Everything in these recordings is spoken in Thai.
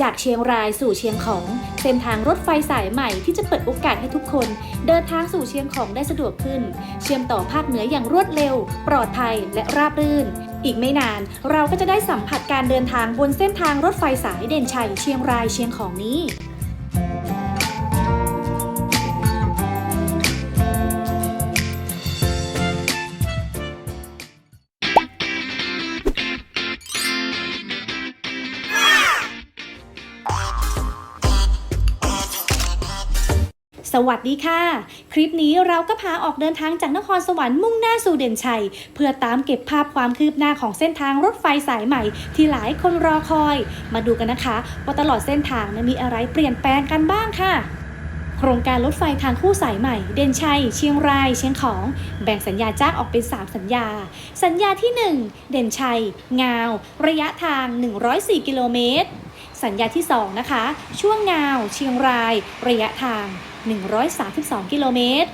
จากเชียงรายสู่เชียงของเส้นทางรถไฟสายใหม่ที่จะเปิดโอกาสให้ทุกคน เดินทางสู่เชียงของได้สะดวกขึ้น เชื่อมต่อภาคเหนืออย่างรวดเร็ว ปลอดภัยและราบรื่น อีกไม่นานเราก็จะได้สัมผัสการเดินทางบนเส้นทางรถไฟสายเด่นชัยเชียงรายเชียงของนี้ สวัสดีค่ะ คลิปนี้เราก็พาออกเดินทางจากนครสวรรค์มุ่งหน้าสู่เด่นชัย เพื่อตามเก็บภาพความคืบหน้าของเส้นทางรถไฟสายใหม่ ที่หลายคนรอคอย มาดูกันนะคะว่าตลอดเส้นทางนั้นมีอะไรเปลี่ยนแปลงกันบ้างค่ะโครงการรถไฟทางคู่สายใหม่ เด่นชัย เชียงราย เชียงของ แบ่งสัญญาจ้างออกเป็น 3 สัญญา สัญญาที่ 1 เด่นชัย งาว ระยะทาง 104 กิโลเมตร สัญญาที่ 2 นะคะ ช่วงงาว เชียงราย ระยะทาง 132 กิโลเมตร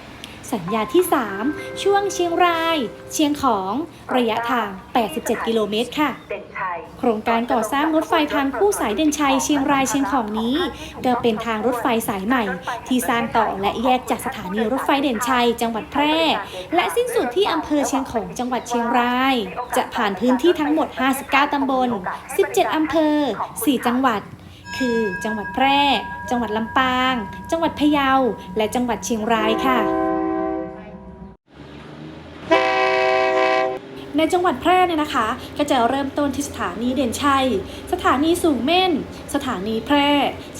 สัญญาที่ 3 ช่วงเชียงราย เชียงของระยะทาง 87 กิโลเมตรค่ะเด่นชัยโครงการก่อสร้างรถไฟทางคู่สายเด่นชัยเชียงรายเชียงของนี้ก็เป็นทางรถไฟสายใหม่ ที่สร้างต่อและแยกจากสถานีรถไฟเด่นชัย จังหวัดแพร่ และสิ้นสุดที่อำเภอเชียงของจังหวัดเชียงราย จะผ่านพื้นที่ทั้งหมด 59 ตำบล 17 อำเภอ 4 จังหวัด คือ จังหวัดแพร่ จังหวัดลำปาง จังหวัดพะเยา และจังหวัดเชียงรายค่ะในจังหวัดแพร่เนี่ยนะคะ ก็จะเริ่มต้นที่สถานีเด่นชัย สถานีสูงเม่น สถานีแพร่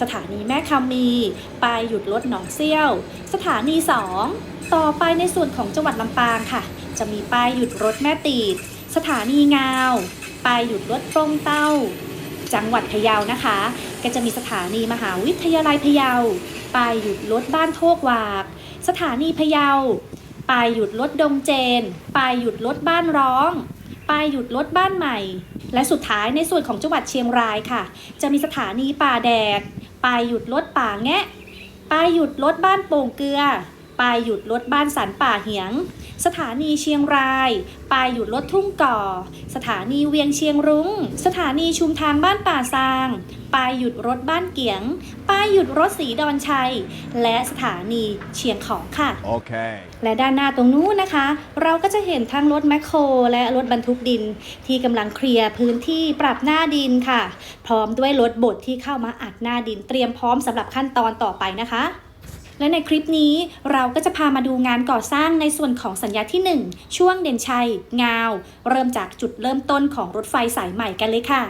สถานีแม่คำมี ไปหยุดรถหนองเซี่ยว สถานี2ต่อไปในส่วนของจังหวัดลำปางค่ะ จะมีป้ายหยุดรถแม่ตีด สถานีงาวป้ายหยุดรถปรงเต้า จังหวัดพะเยานะคะ ก็จะมีสถานีมหาวิทยาลัยพะเยาป้ายหยุดรถบ้านโคกวาก สถานีพะเยาปลายหยุดรถดงเจนปลายหยุดรถบ้านร้องปลายหยุดรถบ้านใหม่ และสุดท้ายในส่วนของจังหวัดเชียงรายค่ะ จะมีสถานีป่าแดดปลายหยุดรถป่าแงะปลายหยุดรถบ้านโป่งเกลือปลายหยุดรถบ้านสันป่าเหียง สถานีเชียงราย ปลายหยุดรถทุ่งก่อ สถานีเวียงเชียงรุง้ง สถานีชุมทางบ้านป่าซาง ปลายหยุดรถบ้านเกียง ปลายหยุดรถสีดอนชัย และสถานีเชียงของค่ะ Okay. และด้านหน้าตรงนู้นนะคะ เราก็จะเห็นทั้งรถแมคโคร และรถบรรทุกดิน ที่กำลังเคลียร์พื้นที่ปรับหน้าดินค่ะ พร้อมด้วยรถบดที่เข้ามาอัดหน้าดินเตรียมพร้อมสำหรับขั้นตอนต่อไปนะคะ และในคลิปนี้เราก็จะพามาดูงานก่อสร้างในส่วนของสัญญาที่ 1 ช่วงเด่นชัย งาว เริ่มจากจุดเริ่มต้นของรถไฟสายใหม่กันเลยค่ะ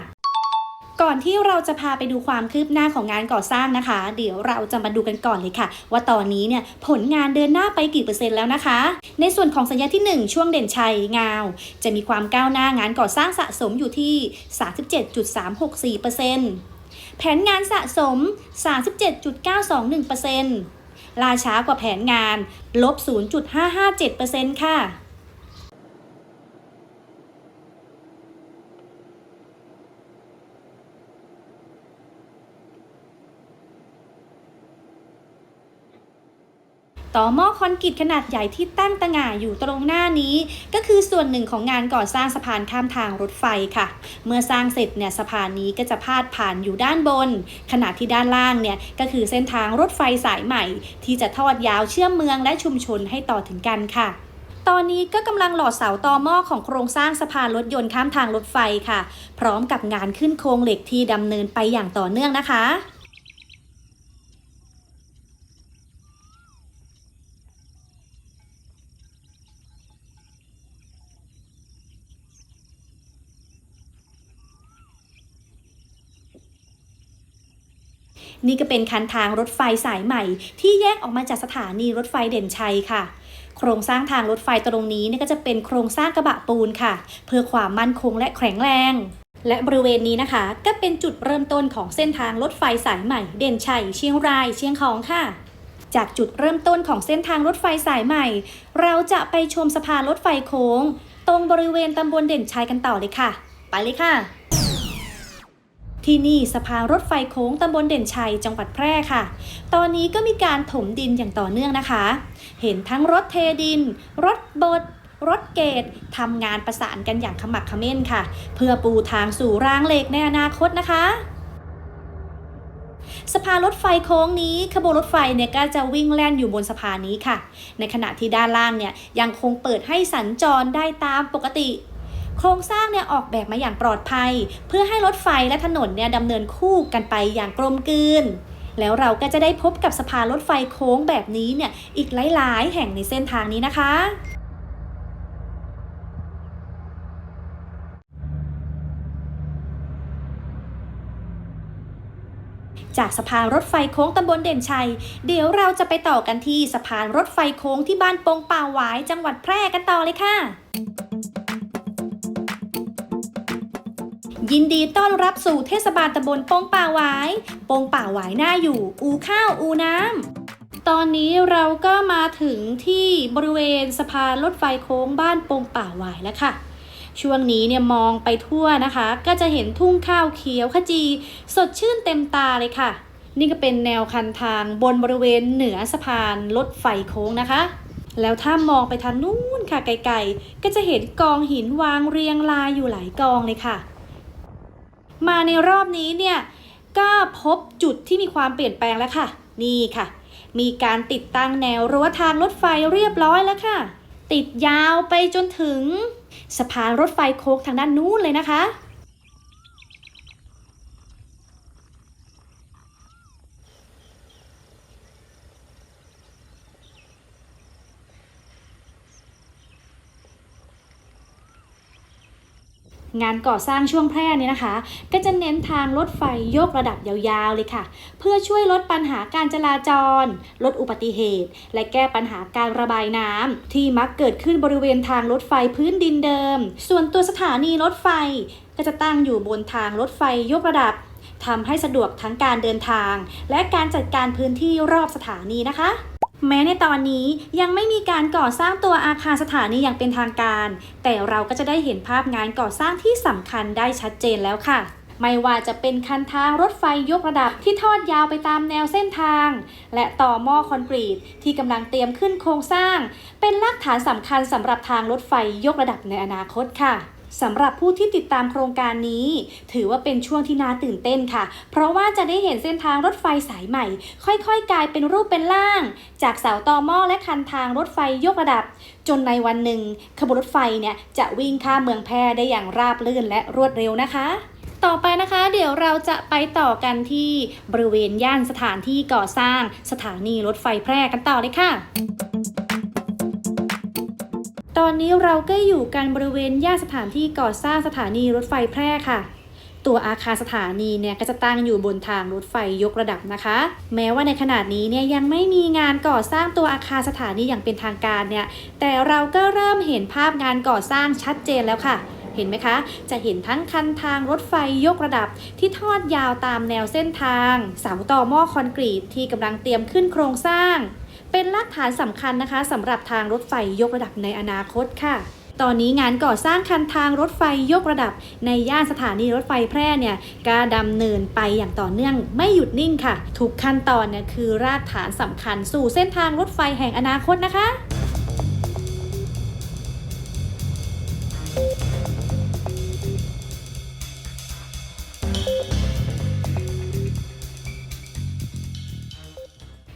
ก่อนที่เราจะพาไปดูความคืบหน้าของงานก่อสร้างนะคะ เดี๋ยวเราจะมาดูกันก่อนเลยค่ะ ว่าตอนนี้เนี่ยผลงานเดินหน้าไปกี่เปอร์เซ็นต์แล้วนะคะ ในส่วนของสัญญาที่ 1 ช่วงเด่นชัยงาว จะมีความก้าวหน้างานก่อสร้างสะสมอยู่ที่ 37.364%แผนงานสะสม 37.921% ล่าช้ากว่าแผนงานลบ 0.557%ค่ะ ต่อหม้อคอนกรีตขนาดใหญ่ที่ตั้งตะง่าอยู่ตรงหน้านี้ ก็คือส่วนหนึ่งของงานก่อสร้างสะพานข้ามทางรถไฟค่ะ เมื่อสร้างเสร็จเนี่ยสะพานนี้ก็จะพาดผ่านอยู่ด้านบน ขณะที่ด้านล่างเนี่ยก็คือเส้นทางรถไฟสายใหม่ ที่จะทอดยาวเชื่อมเมืองและชุมชนให้ต่อถึงกันค่ะตอนนี้ก็กำลังหล่อเสาตอหม้อของโครงสร้างสะพานรถยนต์ข้ามทางรถไฟค่ะ พร้อมกับงานขึ้นโครงเหล็กที่ดำเนินไปอย่างต่อเนื่องนะคะ นี่ก็เป็นคันทางรถไฟสายใหม่ ที่แยกออกมาจากสถานีรถไฟเด่นชัยค่ะ โครงสร้างทางรถไฟตรงนี้นี่ก็จะเป็นโครงสร้างกระบะปูนค่ะ เพื่อความมั่นคงและแข็งแรง และบริเวณนี้นะคะ ก็เป็นจุดเริ่มต้นของเส้นทางรถไฟสายใหม่ เด่นชัย เชียงราย เชียงของค่ะจากจุดเริ่มต้นของเส้นทางรถไฟสายใหม่ เราจะไปชมสะพานรถไฟโค้ง ตรงบริเวณตำบลเด่นชัยกันต่อเลยค่ะ ไปเลยค่ะ ที่นี่สะพานรถไฟโค้งตำบลเด่นชัยจังหวัดแพร่ค่ะ ตอนนี้ก็มีการถมดินอย่างต่อเนื่องนะคะ เห็นทั้งรถเทดิน รถบดรถเกตทำงานประสานกันอย่างขมักขม้นค่ะ เพื่อปูทางสู่รางเหล็กในอนาคตนะคะสะพานรถไฟโค้งนี้ขบวนรถไฟเนี่ยก็จะวิ่งแล่นอยู่บนสะพานนี้ค่ะ ในขณะที่ด้านล่างเนี่ยยังคงเปิดให้สัญจรได้ตามปกติ โครงสร้างเนี่ยออกแบบมาอย่างปลอดภัย เพื่อให้รถไฟและถนนเนี่ยดำเนินคู่กันไปอย่างกลมกลืน แล้วเราก็จะได้พบกับสะพานรถไฟโค้งแบบนี้เนี่ยอีกหลาย ๆ แห่งในเส้นทางนี้นะคะจากสะพานรถไฟโค้งตำบลเด่นชัย เดี๋ยวเราจะไปต่อกันที่สะพานรถไฟโค้งที่บ้านโปงป่าหวายจังหวัดแพร่กันต่อเลยค่ะ ยินดีต้อนรับสู่เทศบาลตำบลโปงป่าหวายโปงป่าหวายหน้าอยู่ อูข้าวอูน้ำ ตอนนี้เราก็มาถึงที่บริเวณสะพานรถไฟโค้งบ้านโปงป่าหวายแล้วค่ะ ช่วงนี้เนี่ยมองไปทั่วนะคะ ก็จะเห็นทุ่งข้าวเขียวขจี สดชื่นเต็มตาเลยค่ะ นี่ก็เป็นแนวคันทางบนบริเวณเหนือสะพานรถไฟโค้งนะคะแล้วถ้ามองไปทางนู้นค่ะไกลๆ ก็จะเห็นกองหินวางเรียงรายอยู่หลายกองเลยค่ะ มาในรอบนี้เนี่ยก็พบจุดที่มีความเปลี่ยนแปลงแล้วค่ะ นี่ค่ะ มีการติดตั้งแนวรั้วทางรถไฟเรียบร้อยแล้วค่ะ ติดยาวไปจนถึง สะพานรถไฟโค้งทางด้านนู้นเลยนะคะ งานก่อสร้างช่วงแพร่เนี่ยนะคะ ก็จะเน้นทางรถไฟยกระดับยาวๆเลยค่ะ เพื่อช่วยลดปัญหาการจราจร ลดอุบัติเหตุ และแก้ปัญหาการระบายน้ำที่มักเกิดขึ้นบริเวณทางรถไฟพื้นดินเดิม ส่วนตัวสถานีรถไฟ ก็จะตั้งอยู่บนทางรถไฟยกระดับทำให้สะดวกทั้งการเดินทาง และการจัดการพื้นที่รอบสถานีนะคะ แม้ในตอนนี้ยังไม่มีการก่อสร้างตัวอาคารสถานีอย่างเป็นทางการ แต่เราก็จะได้เห็นภาพงานก่อสร้างที่สำคัญได้ชัดเจนแล้วค่ะ ไม่ว่าจะเป็นคันทางรถไฟยกระดับที่ทอดยาวไปตามแนวเส้นทาง และต่อหม้อคอนกรีตที่กำลังเตรียมขึ้นโครงสร้าง เป็นรากฐานสำคัญสำหรับทางรถไฟยกระดับในอนาคตค่ะ สำหรับผู้ที่ติดตามโครงการนี้ ถือว่าเป็นช่วงที่น่าตื่นเต้นค่ะ เพราะว่าจะได้เห็นเส้นทางรถไฟสายใหม่ ค่อยๆ กลายเป็นรูปเป็นร่าง จากเสาต่อหม้อและคันทางรถไฟยกระดับ จนในวันหนึ่ง ขบวนรถไฟเนี่ยจะวิ่งข้ามเมืองแพร่ได้อย่างราบรื่นและรวดเร็วนะคะต่อไปนะคะเดี๋ยวเราจะไปต่อกันที่บริเวณย่านสถานที่ก่อสร้างสถานีรถไฟแพร่กันต่อเลยค่ะ ตอนนี้เราก็อยู่กันบริเวณย่านสถานที่ก่อสร้างสถานีรถไฟแพร่ค่ะ ตัวอาคารสถานีเนี่ยก็จะตั้งอยู่บนทางรถไฟยกระดับนะคะ แม้ว่าในขณะนี้เนี่ยยังไม่มีงานก่อสร้างตัวอาคารสถานีอย่างเป็นทางการเนี่ย แต่เราก็เริ่มเห็นภาพงานก่อสร้างชัดเจนแล้วค่ะเห็นไหมคะ จะเห็นทั้งคันทางรถไฟยกระดับที่ทอดยาวตามแนวเส้นทางเสาต่อหม้อคอนกรีตที่กำลังเตรียมขึ้นโครงสร้าง เป็นรากฐานสำคัญนะคะสำหรับทางรถไฟยกระดับในอนาคตค่ะตอนนี้งานก่อสร้างคันทางรถไฟยกระดับ ในย่านสถานีรถไฟแพร่เนี่ยก็ดำเนินไปอย่างต่อเนื่องไม่หยุดนิ่งค่ะ ทุกขั้นตอนเนี่ยคือรากฐานสำคัญสู่เส้นทางรถไฟแห่งอนาคตนะคะ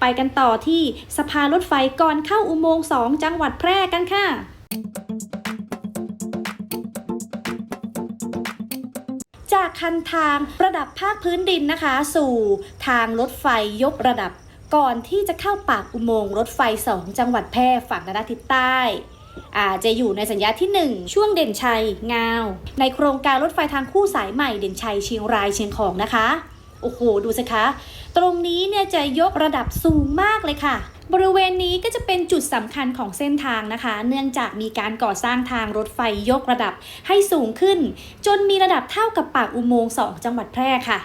ไปกันต่อที่สะพานรถไฟก่อนเข้าอุโมงค์2จังหวัดแพร่กันค่ะจากคันทางระดับภาคพื้นดินนะคะ สู่ทางรถไฟยกระดับ ก่อนที่จะเข้าปากอุโมงค์รถไฟ 2 จังหวัดแพร่ฝั่งด้านทิศใต้อาจจะอยู่ในสัญญาที่ 1 ช่วงเด่นชัยงาว ในโครงการรถไฟทางคู่สายใหม่เด่นชัยเชียงรายเชียงของนะคะ โอ้โห ดูสิคะ ตรงนี้เนี่ยจะยกระดับสูงมากเลยค่ะ บริเวณนี้ก็จะเป็นจุดสำคัญของเส้นทางนะคะ เนื่องจากมีการก่อสร้างทางรถไฟยกระดับให้สูงขึ้น จนมีระดับเท่ากับปากอุโมงค์2จังหวัดแพร่ค่ะ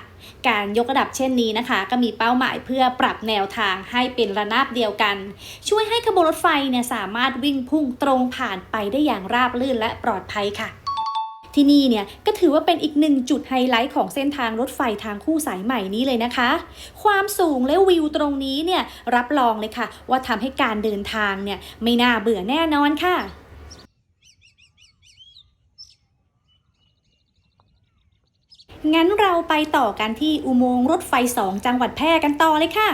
การยกระดับเช่นนี้นะคะ ก็มีเป้าหมายเพื่อปรับแนวทางให้เป็นระนาบเดียวกัน ช่วยให้ขบวนรถไฟเนี่ยสามารถวิ่งพุ่งตรงผ่านไปได้อย่างราบรื่นและปลอดภัยค่ะ ที่นี่เนี่ยก็ถือว่าเป็นอีกหนึ่งจุดไฮไลท์ของเส้นทางรถไฟทางคู่สายใหม่นี้เลยนะคะ ความสูงและวิวตรงนี้เนี่ยรับรองเลยค่ะ ว่าทำให้การเดินทางเนี่ยไม่น่าเบื่อแน่นอนค่ะงั้นเราไปต่อกันที่อุโมงค์รถไฟ 2 จังหวัดแพร่กันต่อเลยค่ะ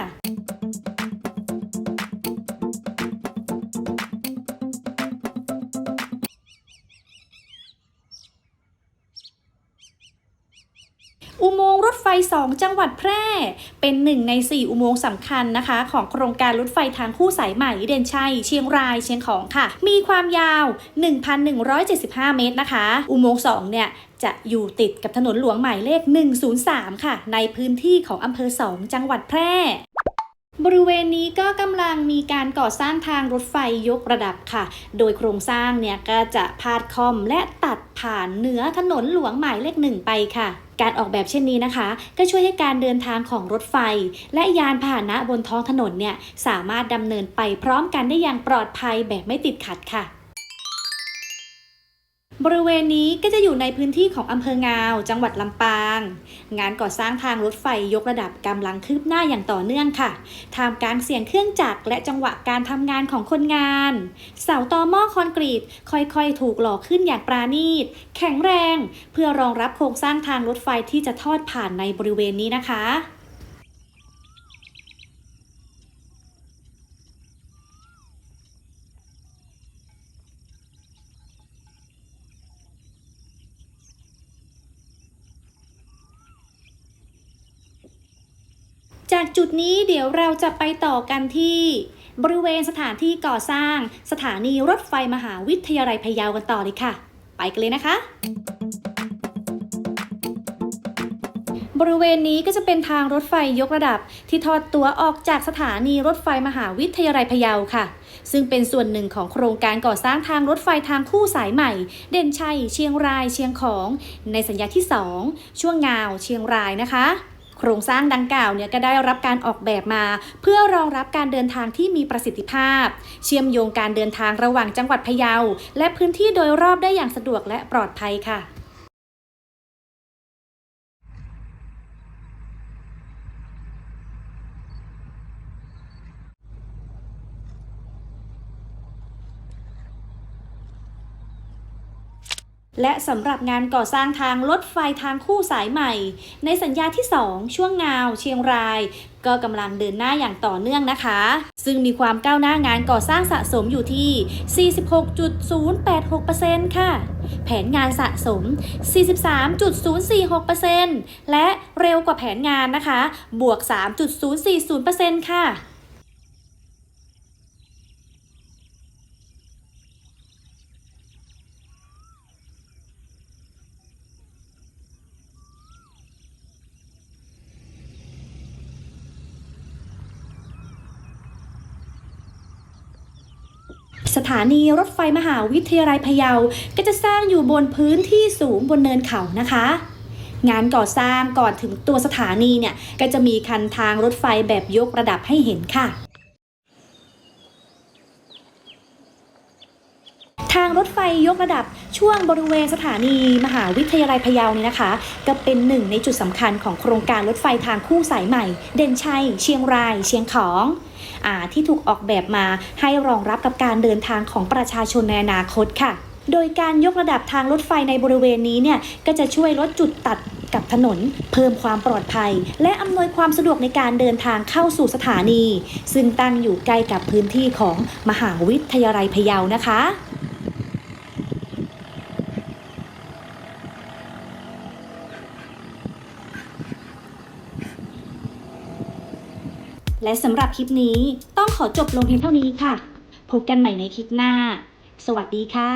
อุโมงค์รถไฟ 2 จังหวัดแพร่ เป็นหนึ่งใน 4 อุโมงค์สำคัญนะคะ ของโครงการรถไฟทางคู่สายใหม่เด่นชัย เชียงรายเชียงของค่ะ มีความยาว 1,175 เมตรนะคะ อุโมงค์2เนี่ยจะอยู่ติดกับถนนหลวงหมายเลข 103 ค่ะ ในพื้นที่ของอำเภอ 2 จังหวัดแพร่บริเวณนี้ก็กำลังมีการก่อสร้างทางรถไฟยกระดับค่ะ โดยโครงสร้างเนี่ยก็จะพาดคอมและตัดผ่านเหนือถนนหลวงหมายเลขหนึ่งไปค่ะ การออกแบบเช่นนี้นะคะ ก็ช่วยให้การเดินทางของรถไฟ และยานพาหนะบนท้องถนนเนี่ยสามารถดำเนินไปพร้อมกันได้อย่างปลอดภัยแบบไม่ติดขัดค่ะ บริเวณนี้ก็จะอยู่ในพื้นที่ของอำเภองาว จังหวัดลำปาง งานก่อสร้างทางรถไฟยกระดับกำลังคืบหน้าอย่างต่อเนื่องค่ะทามกางเสียงเครื่องจักรและจังหวะการทำงานของคนงาน เสาตอหม้อคอนกรีต ค่อยๆ ถูกหล่อขึ้นอย่างปราณีต แข็งแรง เพื่อรองรับโครงสร้างทางรถไฟที่จะทอดผ่านในบริเวณนี้นะคะ จากจุดนี้เดี๋ยวเราจะไปต่อกันที่ บริเวณสถานที่ก่อสร้างสถานีรถไฟมหาวิทยาลัยพะเยากันต่อเลยค่ะ ไปกันเลยนะคะ บริเวณนี้ก็จะเป็นทางรถไฟยกระดับ ที่ทอดตัวออกจากสถานีรถไฟมหาวิทยาลัยพะเยาค่ะ ซึ่งเป็นส่วนหนึ่งของโครงการก่อสร้างทางรถไฟทางคู่สายใหม่ เด่นชัย เชียงราย เชียงของ ในสัญญาที่ 2 ช่วงงาว เชียงรายนะคะ โครงสร้างดังกล่าวเนี่ยก็ได้รับการออกแบบมา เพื่อรองรับการเดินทางที่มีประสิทธิภาพ เชื่อมโยงการเดินทางระหว่างจังหวัดพะเยา และพื้นที่โดยรอบได้อย่างสะดวกและปลอดภัยค่ะ และสำหรับงานก่อสร้างทางรถไฟทางคู่สายใหม่ ในสัญญาที่ 2 ช่วงงาวเชียงราย ก็กำลังเดินหน้าอย่างต่อเนื่องนะคะ ซึ่งมีความก้าวหน้างานก่อสร้างสะสมอยู่ที่ 46.086%ค่ะ แผนงานสะสม 43.046%และเร็วกว่าแผนงานนะคะ บวก 3.040%ค่ะ สถานีรถไฟมหาวิทยาลัยพะเยา ก็จะสร้างอยู่บนพื้นที่สูงบนเนินเขานะคะ งานก่อสร้างก่อนถึงตัวสถานีเนี่ย ก็จะมีคันทางรถไฟแบบยกระดับให้เห็นค่ะทางรถไฟยกระดับช่วงบริเวณสถานีมหาวิทยาลัยพะเยานี่นะคะ ก็เป็นหนึ่งในจุดสำคัญของโครงการรถไฟทางคู่สายใหม่ เด่นชัย เชียงราย เชียงของ ที่ถูกออกแบบมาให้รองรับกับการเดินทางของประชาชนในอนาคตค่ะ โดยการยกระดับทางรถไฟในบริเวณนี้เนี่ยก็จะช่วยลดจุดตัดกับถนนเพิ่มความปลอดภัย และอำนวยความสะดวกในการเดินทางเข้าสู่สถานี ซึ่งตั้งอยู่ใกล้กับพื้นที่ของมหาวิทยาลัยพะเยานะคะ และสำหรับคลิปนี้ต้องขอจบลงเพียงเท่านี้ค่ะ พบกันใหม่ในคลิปหน้า สวัสดีค่ะ